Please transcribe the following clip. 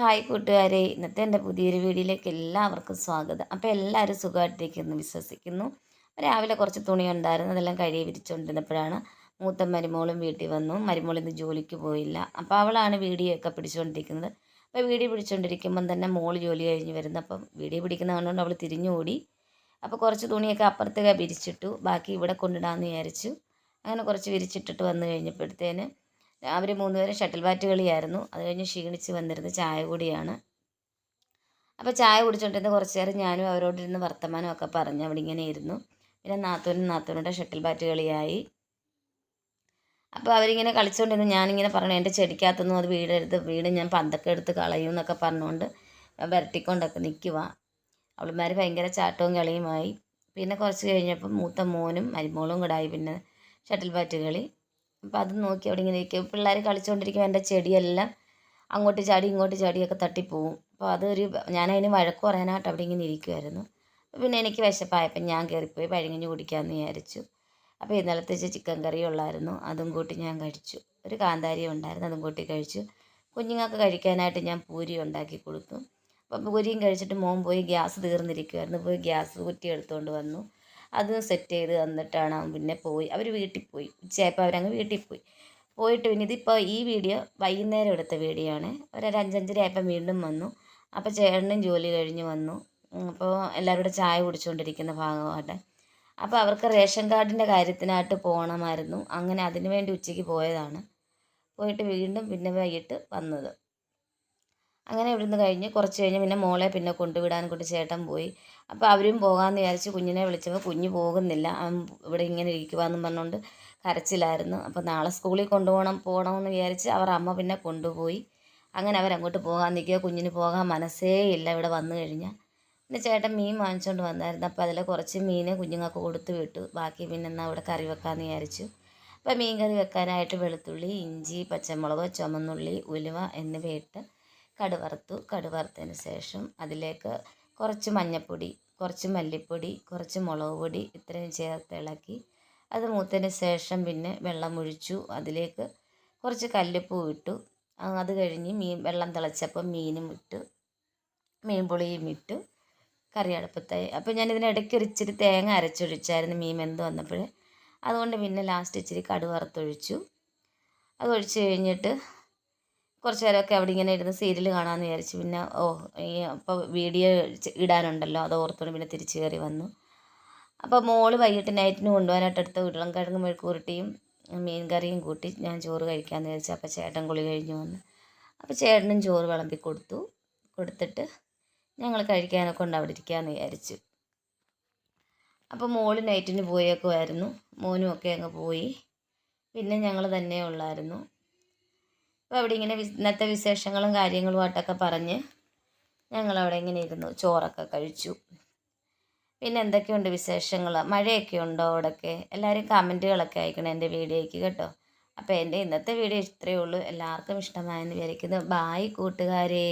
Hi കൂട്ടുകാരെ ഇന്നത്തെ എന്റെ പുതിയൊരു വീഡിയോയിലേക്ക് എല്ലാവർക്കും സ്വാഗതം. അപ്പോൾ എല്ലാവരും സുഖമായിട്ടിരിക്കുന്നു വിശ്വസിക്കുന്നു. രാവിലെ കുറച്ച് തുണി ഉണ്ടായിരുന്നു അതെല്ലാം കഴുകി വിരിച്ചുകൊണ്ടിരുന്നപ്പോഴാണ് മൂത്ത മരുമോളും വീട്ടിൽ വന്നു. മരുമോൾ ഇന്ന് ജോലിക്ക് പോയില്ല. അപ്പോൾ അവളാണ് വീഡിയോ ഒക്കെ പിടിച്ചുകൊണ്ടിരിക്കുന്നത്. അപ്പോൾ വീഡിയോ പിടിച്ചുകൊണ്ടിരിക്കുമ്പം തന്നെ മോൾ ജോലി കഴിഞ്ഞ് വരുന്നു. അപ്പം വീഡിയോ പിടിക്കുന്ന കണ്ടുകൊണ്ട് അവൾ തിരിഞ്ഞോടി. അപ്പോൾ കുറച്ച് തുണിയൊക്കെ അപ്പുറത്തേക്ക് വിരിച്ചിട്ടു. ബാക്കി ഇവിടെ കൊണ്ടിടാമെന്ന് വിചാരിച്ചു. അങ്ങനെ കുറച്ച് വിരിച്ചിട്ടിട്ട് വന്നു കഴിഞ്ഞപ്പോഴത്തേന് അവർ മൂന്നുപേരും ഷട്ടിൽ ബാറ്റ് കളിയായിരുന്നു. അത് കഴിഞ്ഞ് ക്ഷീണിച്ച് വന്നിരുന്ന ചായ കൂടിയാണ് അപ്പോൾ ചായ കുടിച്ചുകൊണ്ടിരുന്ന കുറച്ച് നേരം ഞാനും അവരോടിരുന്ന് വർത്തമാനമൊക്കെ പറഞ്ഞ്. അവിടെ ഇങ്ങനെ ഇരുന്നു. പിന്നെ നാത്തൂനും നാത്തൂനോടെ ഷട്ടിൽ ബാറ്റ് കളിയായി. അപ്പോൾ അവരിങ്ങനെ കളിച്ചുകൊണ്ടിരുന്നു ഞാനിങ്ങനെ പറഞ്ഞു എന്റെ ചെടിക്കകത്തൊന്നും അത് വീടെടുത്ത് വീട് ഞാൻ പന്തൊക്കെ എടുത്ത് കളയും എന്നൊക്കെ പറഞ്ഞുകൊണ്ട് വരട്ടിക്കൊണ്ടൊക്കെ നിൽക്കുക അവളുമാർ ഭയങ്കര ചാട്ടവും കളിയുമായി. പിന്നെ കുറച്ച് കഴിഞ്ഞപ്പോൾ മൂത്ത മോനും മരുമോളും കൂടായി പിന്നെ ഷട്ടിൽ ബാറ്റ് കളി. അപ്പോൾ അത് നോക്കി അവിടെ ഇങ്ങനെ ഇരിക്കും. പിള്ളേർ കളിച്ചുകൊണ്ടിരിക്കുമ്പോൾ എന്റെ ചെടിയെല്ലാം അങ്ങോട്ട് ചാടി ഇങ്ങോട്ട് ചാടിയൊക്കെ തട്ടിപ്പോവും. അപ്പോൾ അതൊരു ഞാനതിന് വഴക്ക് പറയാനായിട്ട് അവിടെ ഇങ്ങനെ ഇരിക്കുമായിരുന്നു പിന്നെ എനിക്ക് വിശപ്പായപ്പോൾ ഞാൻ കയറിപ്പോയി പഴങ്ങഞ്ഞ് കുടിക്കാമെന്ന് വിചാരിച്ചു. അപ്പോൾ ഇന്നലത്തെ ചിക്കൻ കറി ഉള്ളായിരുന്നു. അതും കൂട്ടി ഞാൻ കഴിച്ചു. ഒരു കാന്താരി ഉണ്ടായിരുന്നു അതും കൂട്ടി കഴിച്ചു. കുഞ്ഞുങ്ങൾക്ക് കഴിക്കാനായിട്ട് ഞാൻ പൂരി ഉണ്ടാക്കി കൊടുത്തു. അപ്പോൾ പൂരിയും കഴിച്ചിട്ട് മോൻ പോയി ഗ്യാസ് തീർന്നിരിക്കുമായിരുന്നു പോയി ഗ്യാസ് കുറ്റി എടുത്തുകൊണ്ട് വന്നു. അത് സെറ്റ് ചെയ്ത് തന്നിട്ടാണ് പിന്നെ പോയി. അവർ വീട്ടിൽ പോയി. ഉച്ചയായപ്പോൾ അവരങ്ങ് വീട്ടിൽ പോയി. പോയിട്ട് പിന്നെ ഇതിപ്പോൾ ഈ വീഡിയോ വൈകുന്നേരം എടുത്ത വീഡിയോ ആണ്. ഒരു അഞ്ചഞ്ചര ആയപ്പോൾ വീണ്ടും വന്നു. അപ്പോൾ ചേട്ടനും ജോലി കഴിഞ്ഞ് വന്നു. അപ്പോൾ എല്ലാവരും ചായ കുടിച്ചുകൊണ്ടിരിക്കുന്ന ഭാഗമാണ് അപ്പോൾ അവർക്ക് റേഷൻ കാർഡിന്റെ കാര്യത്തിനായിട്ട് പോകണമായിരുന്നു അങ്ങനെ അതിനു വേണ്ടി ഉച്ചയ്ക്ക് പോയതാണ്. പോയിട്ട് വീണ്ടും പിന്നെ വൈകിട്ട് വന്നത്. അങ്ങനെ ഇവിടുന്ന് കഴിഞ്ഞ് കുറച്ച് കഴിഞ്ഞ് പിന്നെ മോളെ പിന്നെ കൊണ്ടുവിടാൻ കൂട്ടി ചേട്ടൻ പോയി. അപ്പോൾ അവരും പോകാമെന്ന് വിചാരിച്ച് കുഞ്ഞിനെ വിളിച്ചപ്പോൾ കുഞ്ഞ് പോകുന്നില്ല. ഇവിടെ ഇങ്ങനെ ഇരിക്കുവാന്നും പറഞ്ഞുകൊണ്ട് കരച്ചിലായിരുന്നു. അപ്പോൾ നാളെ സ്കൂളിൽ കൊണ്ടുപോകണം പോകണമെന്ന് വിചാരിച്ച് അവർ അമ്മ പിന്നെ കൊണ്ടുപോയി. അങ്ങനെ അവരങ്ങോട്ട് പോകാൻ നിൽക്കുക. കുഞ്ഞിന് പോകാൻ മനസ്സേ ഇല്ല ഇവിടെ വന്നു കഴിഞ്ഞാൽ. പിന്നെ ചേട്ടൻ മീൻ വാങ്ങിച്ചുകൊണ്ട് വന്നായിരുന്നു. അപ്പോൾ അതിൽ കുറച്ച് മീൻ കുഞ്ഞുങ്ങൾക്ക് കൊടുത്തു വിട്ടു. ബാക്കി പിന്നെ എന്നാൽ അവിടെ കറി വെക്കാമെന്ന് വിചാരിച്ചു. അപ്പോൾ മീൻ കറി വെക്കാനായിട്ട് വെളുത്തുള്ളി ഇഞ്ചി പച്ചമുളക് ചുമന്നുള്ളി ഉലുവ എന്നിവയിട്ട് കടുവറുത്തു. കടുവറുത്തതിന് ശേഷം അതിലേക്ക് കുറച്ച് മഞ്ഞൾപ്പൊടി കുറച്ച് മല്ലിപ്പൊടി കുറച്ച് മുളക് പൊടി ഇത്രയും ചേർത്ത് ഇളക്കി. അത് മൂത്തതിന് ശേഷം പിന്നെ വെള്ളം ഒഴിച്ചു. അതിലേക്ക് കുറച്ച് കല്ലുപ്പൂ ഇട്ടു. അത് കഴിഞ്ഞ് മീൻ വെള്ളം തിളച്ചപ്പം മീനും ഇട്ടു. മീൻ പുളിയും ഇട്ടു. കറി അടുപ്പത്തായി അപ്പോൾ ഞാൻ ഇതിനിടയ്ക്ക് ഒരു ഇച്ചിരി തേങ്ങ അരച്ചൊഴിച്ചായിരുന്നു മീൻ വെന്ത് വന്നപ്പോൾ. അതുകൊണ്ട് പിന്നെ ലാസ്റ്റ് ഇച്ചിരി കടുവറുത്തൊഴിച്ചു. അത് ഒഴിച്ച് കഴിഞ്ഞിട്ട് കുറച്ച് നേരമൊക്കെ അവിടെ ഇങ്ങനെ ഇരുന്ന് സീരിയൽ കാണാമെന്ന് വിചാരിച്ചു പിന്നെ ഓ ഈ അപ്പോൾ വീഡിയോ ഇടാനുണ്ടല്ലോ അത് ഓർത്തുകൊണ്ട് പിന്നെ തിരിച്ചു കയറി വന്നു. അപ്പോൾ മോൾ വൈകിട്ട് നൈറ്റിന് കൊണ്ടുപോകാനായിട്ട് എടുത്ത വീട്ടിലും കിഴങ്ങ് മെഴുക്കുരുട്ടിയും മീൻ കറിയും കൂട്ടി ഞാൻ ചോറ് കഴിക്കാമെന്ന് വിചാരിച്ചു അപ്പോൾ ചേട്ടൻ കുളി കഴിഞ്ഞു വന്നു. അപ്പോൾ ചേട്ടനും ചോറ് വിളമ്പി കൊടുത്തു. കൊടുത്തിട്ട് ഞങ്ങൾ കഴിക്കാനൊക്കെ കൊണ്ട് അവിടെ ഇരിക്കാമെന്ന് വിചാരിച്ചു. അപ്പോൾ മോൾ നൈറ്റിന് പോയേക്കുമായിരുന്നു മോനും ഒക്കെ അങ്ങ് പോയി. പിന്നെ ഞങ്ങൾ തന്നെ ഉള്ളായിരുന്നു. അപ്പോൾ അവിടെ ഇങ്ങനെ ഇന്നത്തെ വിശേഷങ്ങളും കാര്യങ്ങളുമായിട്ടൊക്കെ പറഞ്ഞ് ഞങ്ങളവിടെ ഇങ്ങനെ ഇരുന്നു ചോറൊക്കെ കഴിച്ചു. പിന്നെ എന്തൊക്കെയുണ്ട് വിശേഷങ്ങൾ? മഴയൊക്കെ ഉണ്ടോ അവിടെയൊക്കെ എല്ലാവരും കമന്റുകളൊക്കെ അയക്കണം എന്റെ വീഡിയോയ്ക്ക് കേട്ടോ. അപ്പോൾ എന്റെ ഇന്നത്തെ വീഡിയോ ഇത്രയേ ഉള്ളൂ. എല്ലാവർക്കും ഇഷ്ടമായെന്ന് വിചാരിക്കുന്നു. ബായ് കൂട്ടുകാരേ.